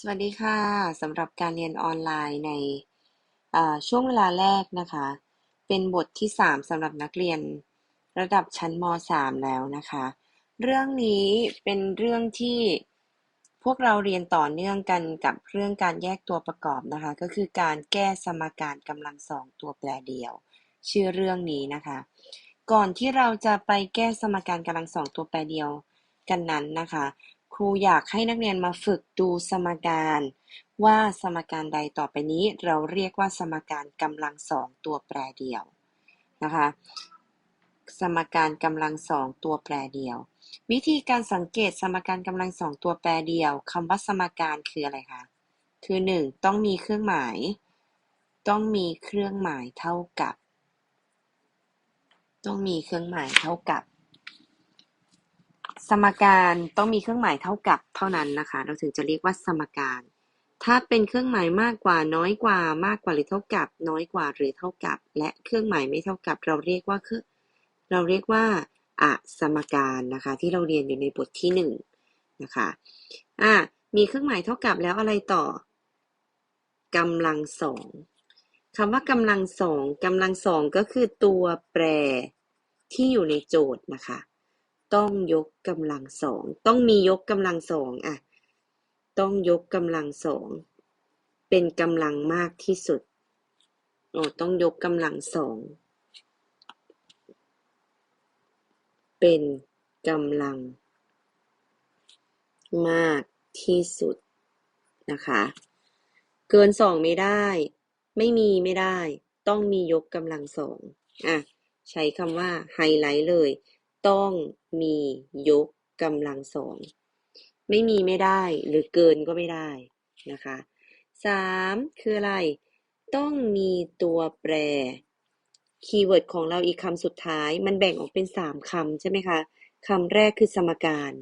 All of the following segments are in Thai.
สวัสดีค่ะสำหรับการเรียนออนไลน์ในช่วงเวลาแรกนะคะ เป็นบทที่ 3สำหรับนักเรียนระดับชั้นม .3 แล้วนะคะ เรื่องนี้เป็นเรื่องที่พวกเราเรียนต่อเนื่องกันกับเรื่องการแยกตัวประกอบนะคะ ก็คือการแก้สมการกำลังสองตัวแปรเดียว ชื่อเรื่องนี้นะคะ ก่อนที่เราจะไปแก้สมการกำลังสองตัวแปรเดียวกันนั้นนะคะ ครูอยากให้นักเรียนมาฝึกดูสมการ ว่าสมการใดต่อไปนี้เราเรียกว่าสมการกำลังสองตัวแปรเดียวนะคะสมการกำลังสองตัวแปรเดียว วิธีการสังเกตสมการกำลังสองตัวแปรเดียวคำว่าสมการคืออะไรคะคือหนึ่งต้องมีเครื่องหมาย ต้องมีเครื่องหมายเท่ากับ ต้องมีเครื่องหมายเท่ากับ สมการต้องมีเครื่องหมายเท่ากับเท่านั้นนะคะ เราถึงจะเรียกว่าสมการ ถ้าเป็นเครื่องหมายมากกว่าน้อยกว่ามากกว่าหรือเท่ากับ น้อยกว่าหรือเท่ากับ และเครื่องหมายไม่เท่ากับ เราเรียกว่าคือเราเรียกว่าอสมการนะคะ ที่เราเรียนอยู่ในบทที่หนึ่งนะคะอะมีเครื่องหมายเท่ากับแล้วอะไรต่อกำลังสองคำว่ากำลังสองกำลังสองก็คือตัวแปรที่อยู่ในโจทย์นะคะ ต้องยกกำลังสอง ต้องมียกกำลังสองอะต้องยกกำลังสอง เป็นกำลังมากที่สุดโอ้ต้องยกกำลังสอง เป็นกำลัง มากที่สุดนะคะ เกินสองไม่ได้ ไม่มีไม่ได้ ต้องมียกกำลังสองอะใช้คำว่าไฮไลท์เลย ต้อง มียกกำลังสอง ไม่มีไม่ได้หรือเกินก็ไม่ได้นะคะสามคืออะไร ต้องมีตัวแปร คีย์เวิร์ดของเราอีกคำสุดท้าย มันแบ่งออกเป็นสามคำใช่ไหมคะคำแรกคือสมการ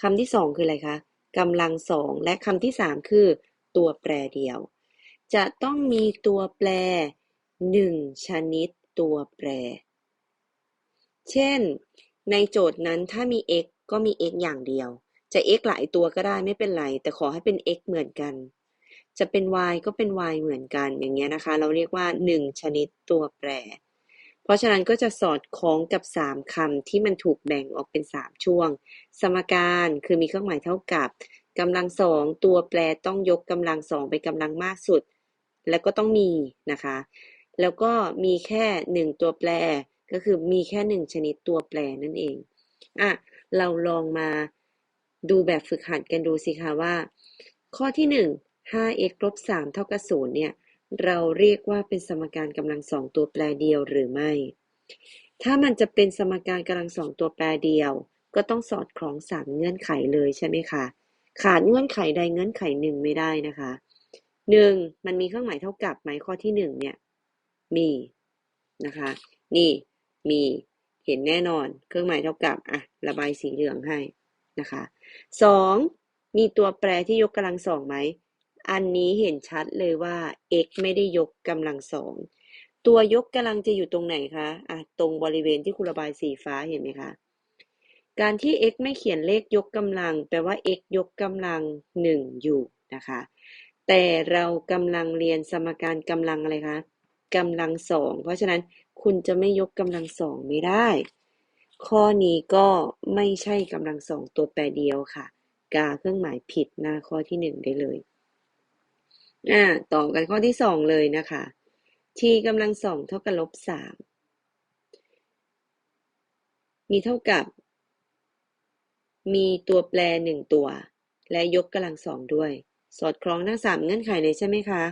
คำที่สองคืออะไรคะกำลังสองและคำที่สามคือตัวแปรเดียว จะต้องมีตัวแปรหนึ่งชนิดตัวแปร เช่น ในโจทย์นั้นถ้ามี x ก็มี x อย่างเดียว จะ x หลายตัวก็ได้ไม่เป็นไร แต่ขอให้เป็น x เหมือนกัน จะเป็น y ก็เป็น y เหมือนกัน อย่างเงี้ยนะคะ เราเรียกว่า 1 ชนิดตัวแปร เพราะฉะนั้นก็จะสอดคล้องกับ 3คำที่มันถูกแบ่งออกเป็น 3 ช่วง สมการคือมีเครื่องหมายเท่ากับกำลังสองตัวแปรต้องยกกำลังสองไปกำลังมากสุด แล้วก็ต้องมีนะคะ แล้วก็มีแค่หนึ่งตัวแปร ก็คือมีแค่หนึ่งชนิดตัวแปรนั่นเองอะเราลองมาดูแบบฝึกหัดกันดูสิคะว่า ข้อที่หนึ่ง 5x ลบ3เท่ากับ0เนี่ย เราเรียกว่าเป็นสมการกำลังสองตัวแปรเดียวหรือไม่ ถ้ามันจะเป็นสมการกำลังสองตัวแปรเดียว ก็ต้องสอดคล้องสามเงื่อนไขเลยใช่ไหมคะ ขาดเงื่อนไขใดเงื่อนไขหนึ่งไม่ได้นะคะหนึ่งมันมีเครื่องหมายเท่ากับไหมข้อที่หนึ่งเนี่ย มีนะคะ นี่ มี เห็นแน่นอน เครื่องหมายเท่ากับ อะ ระบายสีเหลืองให้นะคะสองมีตัวแปรที่ยกกำลังสองไหม อันนี้เห็นชัดเลยว่า x ไม่ได้ยกกำลังสอง ตัวยกกำลังจะอยู่ตรงไหนคะ อะ ตรงบริเวณที่คุณระบายสีฟ้าเห็นไหมคะ การที่ x ไม่เขียนเลขยกกำลัง แปลว่า x ยกกำลังหนึ่งอยู่นะคะ แต่เรากำลังเรียนสมการกำลังอะไรคะกำลังสอง เพราะฉะนั้น คุณจะไม่ยกกำลังสองไม่ได้ ข้อนี้ก็ไม่ใช่กำลังสองตัวแปรเดียวค่ะ กาเครื่องหมายผิดหน้าข้อที่หนึ่งได้เลยอ่าต่อกันข้อที่สองเลยนะคะ t กำลังสองเท่ากับลบสามมีเท่ากับ มีตัวแปรหนึ่งตัว และยกกำลังสองด้วย สอดคล้องทั้งสามเงื่อนไขเลยใช่ไหมคะ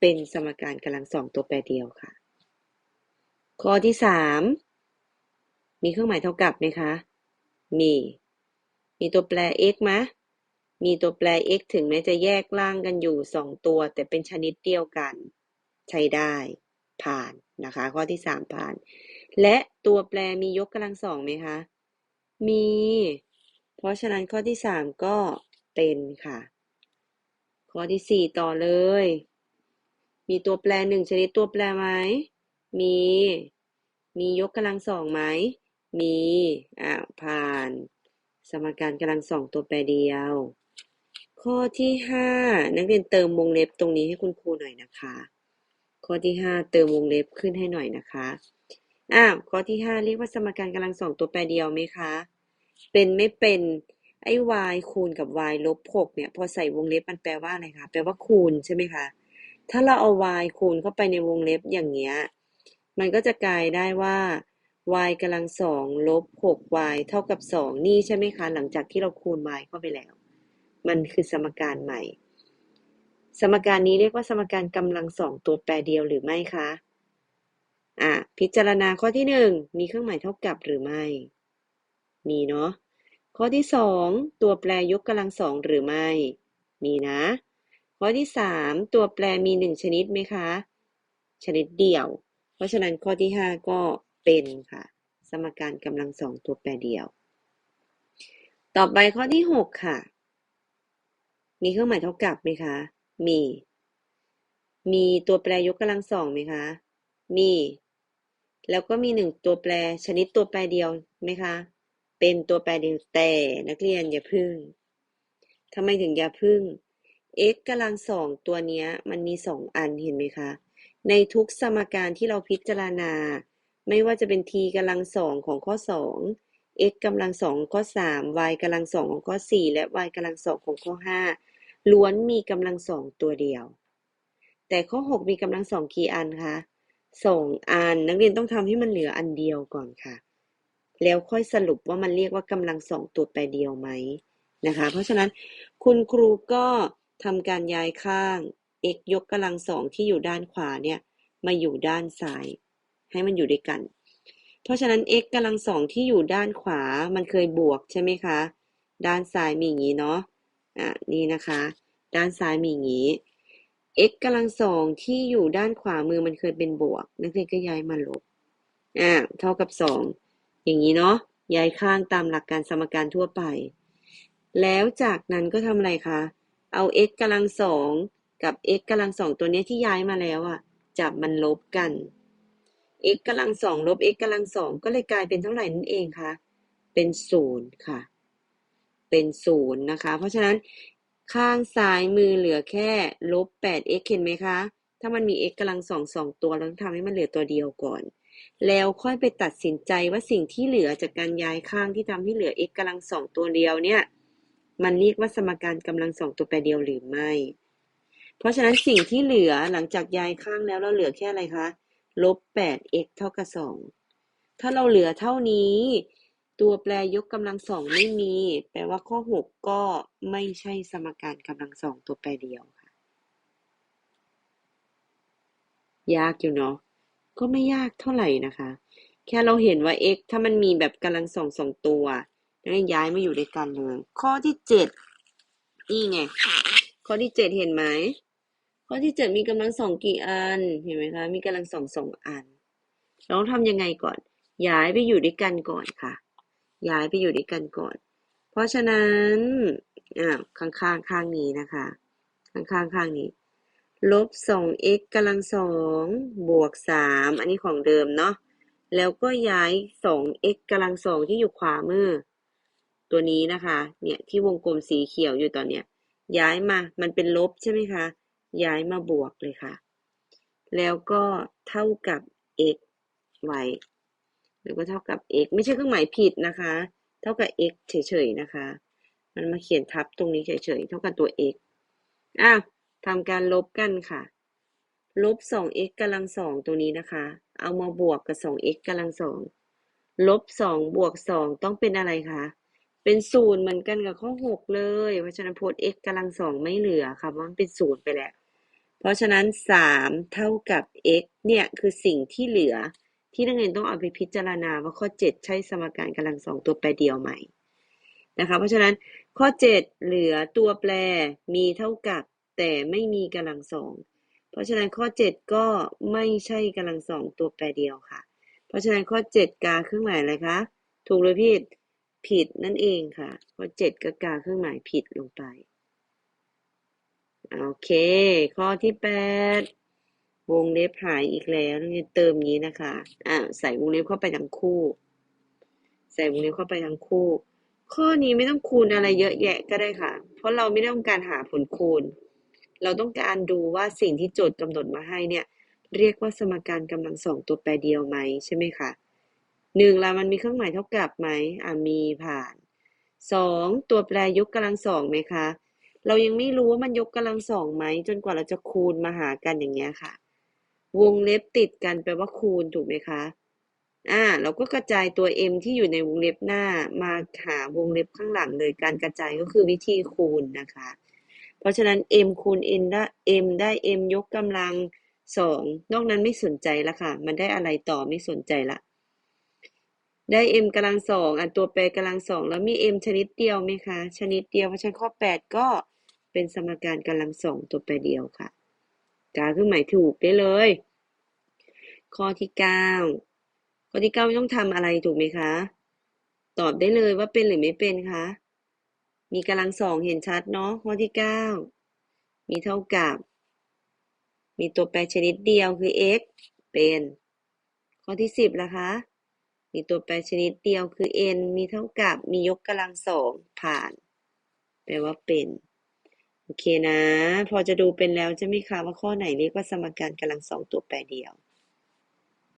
เป็นสมการกำลังสองตัวแปรเดียวค่ะ ข้อที่สาม มีเครื่องหมายเท่ากับไหมคะ มี มีตัวแปร x ไหมมีตัวแปร x ถึงแม้จะแยกล่างกันอยู่สองตัว แต่เป็นชนิดเดียวกัน ใช้ได้ ผ่านนะคะ ข้อที่สามผ่าน และตัวแปรมียกกำลังสองไหมคะ มี เพราะฉะนั้นข้อที่สามก็เป็นค่ะ ข้อที่สี่ต่อเลย มีตัวแปรหนึ่งชนิดตัวแปรไหม มี มียกกำลังสองไหม มี อ่าผ่าน สมการกำลังสองตัวแปรเดียวข้อข้อที่ห้านักเรียนเติมวงเล็บตรงนี้ให้คุณครูหน่อยนะคะ ข้อที่ห้าเติมวงเล็บขึ้นให้หน่อยนะคะอ้าวข้อที่ห้าเรียกว่าสมการกำลังสองตัวแปรเดียวไหมคะ เป็นไม่เป็นไอ้ y คูณกับ y ลบหกเนี่ย พอใส่วงเล็บมันแปลว่าอะไรคะ แปลว่าคูณใช่ไหมคะ ถ้าเราเอา y คูณเข้าไปในวงเล็บอย่างเงี้ย มันก็จะกลายได้ว่า y กำลังสองลบหก y เท่ากับสองนี่ใช่ไหมคะ หลังจากที่เราคูณ y เข้าไปแล้ว มันคือสมการใหม่ สมการนี้เรียกว่าสมการกำลังสองตัวแปรเดียวหรือไม่คะ อะ พิจารณาข้อที่หนึ่งมีเครื่องหมายเท่ากับหรือไม่ มีเนาะ ข้อที่สองตัวแปรยกกำลังสองหรือไม่ มีนะ ข้อที่สามตัวแปรมีหนึ่งชนิดไหมคะ ชนิดเดียว เพราะฉะนั้นข้อที่ห้าก็เป็นค่ะ สมการกำลังสองตัวแปรเดียว ต่อไปข้อที่หกค่ะ มีเครื่องหมายเท่ากับไหมคะ มี มีตัวแปรยกกำลังสองไหมคะ มี แล้วก็มีหนึ่งตัวแปรชนิดตัวแปรเดียวไหมคะ เป็นตัวแปรเดียวแต่นักเรียนอย่าพึ่งทำไมถึงอย่าพึ่ง x กำลังสองตัวนี้มันมีสองอันเห็นไหมคะ ในทุกสมการที่เราพิจารณา ไม่ว่าจะเป็น t กำลังสองของข้อสอง x กำลังสองข้อสาม y กำลังสองของข้อสี่และ y กำลังสองของข้อห้าล้วนมีกำลังสองตัวเดียว แต่ข้อหกมีกำลังสองกี่อันคะสองอัน นักเรียนต้องทำให้มันเหลืออันเดียวก่อนค่ะ แล้วค่อยสรุปว่ามันเรียกว่ากำลังสองตัวแปรเดียวไหมนะคะ เพราะฉะนั้นคุณครูก็ทำการย้ายข้าง x ยกกำลังสองที่อยู่ด้านขวาเนี่ยมาอยู่ด้านซ้าย ให้มันอยู่ด้วยกัน เพราะฉะนั้น x กำลังสองที่อยู่ด้านขวามันเคยบวกใช่ไหมคะ ด้านซ้ายมีอย่างนี้เนาะอะนี่นะคะ ด้านซ้ายมีอย่างนี้ x กำลังสองที่อยู่ด้านขวามือมันเคยเป็นบวก นักเรียนก็ย้ายมาลบอ่าเท่ากับสองอย่างนี้เนาะย้ายข้างตามหลักการสมการทั่วไป แล้วจากนั้นก็ทำอะไรคะ เอา x กำลังสอง กับ x กำลังสองตัวนี้ที่ย้ายมาแล้วอะจับมันลบกัน x กำลังสองลบ x กำลังสองก็เลยกลายเป็นเท่าไหร่นั่นเองคะเป็นศูนย์ค่ะ เป็นศูนย์นะคะ เพราะฉะนั้นข้างซ้ายมือเหลือแค่ลบ 8x เห็นไหมคะ ถ้ามันมี x กำลังสองสองตัว เราต้องทำให้มันเหลือตัวเดียวก่อน แล้วค่อยไปตัดสินใจว่าสิ่งที่เหลือจากการย้ายข้างที่ทำให้เหลือ x กำลังสองตัวเดียวเนี่ย มันเรียกว่าสมการกำลังสองตัวแปรเดียวหรือไม่ เพราะฉะนั้นสิ่งที่เหลือหลังจากย้ายข้างแล้วเราเหลือแค่อะไรคะลบ 8x เท่ากับสองถ้าเราเหลือเท่านี้ ตัวแปรยกกำลังสองไม่มี แปลว่าข้อ6ก็ไม่ใช่สมการกำลังสองตัวแปรเดียวค่ะ ยากอยู่เนาะก็ไม่ยากเท่าไหร่นะคะ แค่เราเห็นว่า x ถ้ามันมีแบบกำลังสองสองตัวงั้นย้ายมาอยู่ด้วยกันเลย ข้อที่เจ็ดนี่ไง ข้อที่เจ็ดเห็นไหม ข้อที่เจ็ดมีกำลังสองกี่อัน เห็นไหมคะ มีกำลังสองสองอัน เราต้องทำยังไงก่อน ย้ายไปอยู่ด้วยกันก่อนค่ะ ย้ายไปอยู่ด้วยกันก่อน เพราะฉะนั้นอ่าข้างข้างข้างนี้นะคะ ข้างข้างข้างนี้ ลบสอง x กำลังสองบวกสามอันนี้ของเดิมเนาะ แล้วก็ย้ายสอง x กำลังสองที่อยู่ขวามือ ตัวนี้นะคะ เนี่ยที่วงกลมสีเขียวอยู่ตอนเนี้ย ย้ายมา มันเป็นลบใช่ไหมคะ ย้ายมาบวกเลยค่ะ แล้วก็เท่ากับ x ไว้แล้วก็เท่ากับ x ไม่ใช่เครื่องหมายผิดนะคะ เท่ากับ x เฉยๆนะคะ มันมาเขียนทับตรงนี้เฉยๆ เท่ากับตัว x อะทำการลบกันค่ะ ลบ 2x กำลังสองตัวนี้นะคะ เอามาบวกกับ 2x กำลังสอง ลบ 2 บวก 2 ต้องเป็นอะไรคะ เป็นศูนย์เหมือนกันกับข้อ6เลย เพราะฉะนั้นโพจน์ x กำลังสองไม่เหลือค่ะเพราะมันเป็นศูนย์ไปแล้ว เพราะฉะนั้น3เท่ากับ x เนี่ยคือสิ่งที่เหลือ ที่นักเรียนต้องเอาไปพิจารณาว่าข้อ 7 ใช่สมการกำลังสองตัวแปรเดียวไหมนะคะเพราะฉะนั้นข้อ 7 เหลือตัวแปรมีเท่ากับ แต่ไม่มีกำลังสองเพราะฉะนั้นข้อ 7 ก็ไม่ใช่กำลังสองตัวแปรเดียวค่ะ เพราะฉะนั้นข้อ 7กาเครื่องหมายอะไรคะถูกหรือผิด ผิดนั่นเองค่ะข้อ7ก็กาเครื่องหมายผิดลงไป โอเค ข้อที่8วงเล็บหายอีกแล้วนี่เติมนี้นะคะอ่าใส่วงเล็บเข้าไปทั้งคู่ ใส่วงเล็บเข้าไปทั้งคู่ ข้อนี้ไม่ต้องคูณอะไรเยอะแยะก็ได้ค่ะ เพราะเราไม่ได้ต้องการหาผลคูณ เราต้องการดูว่าสิ่งที่โจทย์กำหนดมาให้เนี่ย เรียกว่าสมการกำลังสองตัวแปรเดียวไหมใช่ไหมคะ หนึ่งละมันมีเครื่องหมายเท่ากับไหมอ่ามีผ่านสองตัวแปรยกกำลังสองไหมคะ เรายังไม่รู้ว่ามันยกกำลังสองไหม จนกว่าเราจะคูณมาหากันอย่างเงี้ยค่ะ วงเล็บติดกันแปลว่าคูณถูกไหมคะอ่าเราก็กระจายตัว m ที่อยู่ในวงเล็บหน้ามาหาวงเล็บข้างหลังเลยการกระจายก็คือวิธีคูณนะคะ เพราะฉะนั้น m คูณ n ได้ m ได้ m ยกกำลังสองนอกนั้นไม่สนใจละค่ะ มันได้อะไรต่อไม่สนใจละ ได้ m กำลังสองอะตัวแปรกำลังสองแล้วมี m ชนิดเดียวไหมคะ ชนิดเดียวเพราะฉะนั้นข้อแปดก็เป็นสมการกำลังสองตัวแปรเดียวค่ะกาคือหมายถูกได้เลย ข้อที่เก้าข้อที่เก้าไม่ต้องทำอะไรถูกไหมคะ ตอบได้เลยว่าเป็นหรือไม่เป็นคะมีกำลังสองเห็นชัดเนาะข้อที่เก้ามีเท่ากับ มีตัวแปรชนิดเดียวคือ x เป็น ข้อที่สิบละคะ มีตัวแปรชนิดเดียวคือ n มีเท่ากับมียกกำลังสองผ่าน แปลว่าเป็น โอเคนะ พอจะดูเป็นแล้วจะมีคะว่าข้อไหนเรียกว่าสมการกำลังสองตัวแปรเดียว